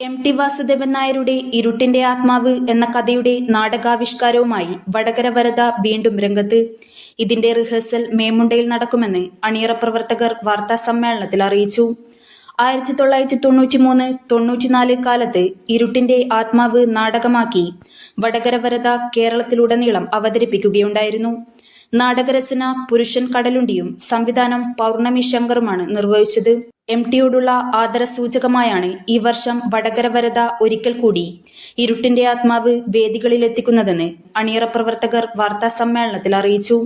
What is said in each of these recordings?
M T Vasudevan നായരുടെ ഇരുട്ടിന്റെ ആത്മാവ് എന്ന കഥയുടെ നാടകാവിഷ്കാരവുമായി വടകര വരത വീണ്ടും രംഗത്ത്. ഇതിന്റെ റിഹേഴ്സൽ മേമുണ്ടയിൽ നടക്കുമെന്ന് അണിയറ പ്രവർത്തകർ വാർത്താ സമ്മേളനത്തിൽ അറിയിച്ചു. ആയിരത്തി തൊള്ളായിരത്തി തൊണ്ണൂറ്റി മൂന്ന് തൊണ്ണൂറ്റിനാല് കാലത്ത് ഇരുട്ടിന്റെ ആത്മാവ് നാടകമാക്കി വടകര വരത കേരളത്തിലുടനീളം അവതരിപ്പിക്കുകയുണ്ടായിരുന്നു. നാടകരചന പുരുഷൻ കടലുണ്ടിയും സംവിധാനം പൗർണമി ശങ്കറുമാണ് നിർവഹിച്ചത്. എം ടിയോടുള്ള ആദരസൂചകമായാണ് ഈ വർഷം വടകര വരത ഒരിക്കൽ കൂടി ഇരുട്ടിന്റെ ആത്മാവ് വേദികളിലെത്തിക്കുന്നതെന്ന് അണിയറ പ്രവർത്തകർ വാർത്താ സമ്മേളനത്തിൽ അറിയിച്ചു.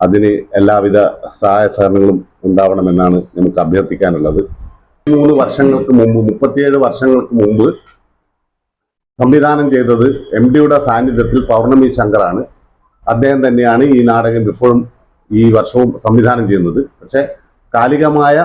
അതിന് എല്ലാവിധ സഹായ സഹകരണങ്ങളും ഉണ്ടാവണമെന്നാണ് നമുക്ക് അഭ്യർത്ഥിക്കാനുള്ളത്. മൂന്ന് വർഷങ്ങൾക്ക് മുമ്പ് മുപ്പത്തിയേഴ് വർഷങ്ങൾക്ക് മുമ്പ് സംവിധാനം ചെയ്തത് എം ഡിയുടെ സാന്നിധ്യത്തിൽ പൗർണമി ശങ്കറാണ്. അദ്ദേഹം തന്നെയാണ് ഈ നാടകം ഇപ്പോഴും ഈ വർഷവും സംവിധാനം ചെയ്യുന്നത്. പക്ഷേ കാലികമായ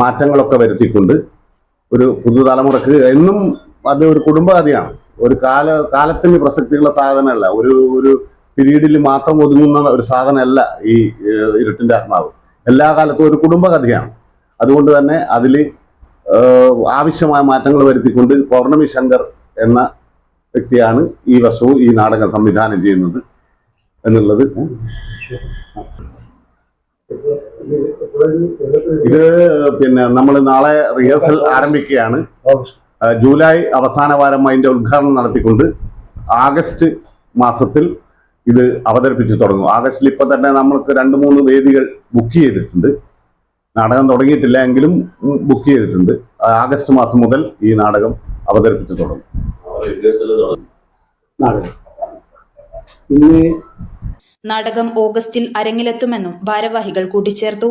മാറ്റങ്ങളൊക്കെ വരുത്തിക്കൊണ്ട് ഒരു പുതുതലമുറക്ക് എന്നും അത് ഒരു കുടുംബകഥയാണ് ഒരു കാല കാലത്തിന് പ്രസക്തിയുള്ള സാധനമല്ല. ഒരു ഒരു പിരീഡിൽ മാത്രം ഒതുങ്ങുന്ന ഒരു സാധനമല്ല ഈ ഇരുട്ടിന്റെ ആത്മാവ്. എല്ലാ കാലത്തും ഒരു കുടുംബകഥയാണ് അതുകൊണ്ട് തന്നെ അതിൽ ആവശ്യമായ മാറ്റങ്ങൾ വരുത്തിക്കൊണ്ട് പൗർണമി ശങ്കർ എന്ന വ്യക്തിയാണ് ഈ വർഷവും ഈ നാടകം സംവിധാനം ചെയ്യുന്നത് എന്നുള്ളത്. ഇത് പിന്നെ നമ്മൾ നാളെ റിഹേഴ്സൽ ആരംഭിക്കുകയാണ്. ജൂലൈ അവസാന വാരം അതിന്റെ ഉദ്ഘാടനം നടത്തിക്കൊണ്ട് ആഗസ്റ്റ് മാസത്തിൽ ഇത് അവതരിപ്പിച്ചു തുടങ്ങും. ആഗസ്റ്റിൽ ഇപ്പൊ തന്നെ നമ്മൾക്ക് രണ്ട് മൂന്ന് വേദികൾ ബുക്ക് ചെയ്തിട്ടുണ്ട്. നാടകം തുടങ്ങിയിട്ടില്ല എങ്കിലും ബുക്ക് ചെയ്തിട്ടുണ്ട്. ആഗസ്റ്റ് മാസം മുതൽ ഈ നാടകം അവതരിപ്പിച്ചു തുടങ്ങും. നാടകം ഓഗസ്റ്റിൽ അരങ്ങിലെത്തുമെന്നും ഭാരവാഹികൾ കൂട്ടിച്ചേർത്തു.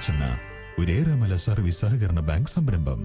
വെളിച്ചെണ്ണ ഒരേറെമല സർവീസ് സഹകരണ ബാങ്ക് സംരംഭം.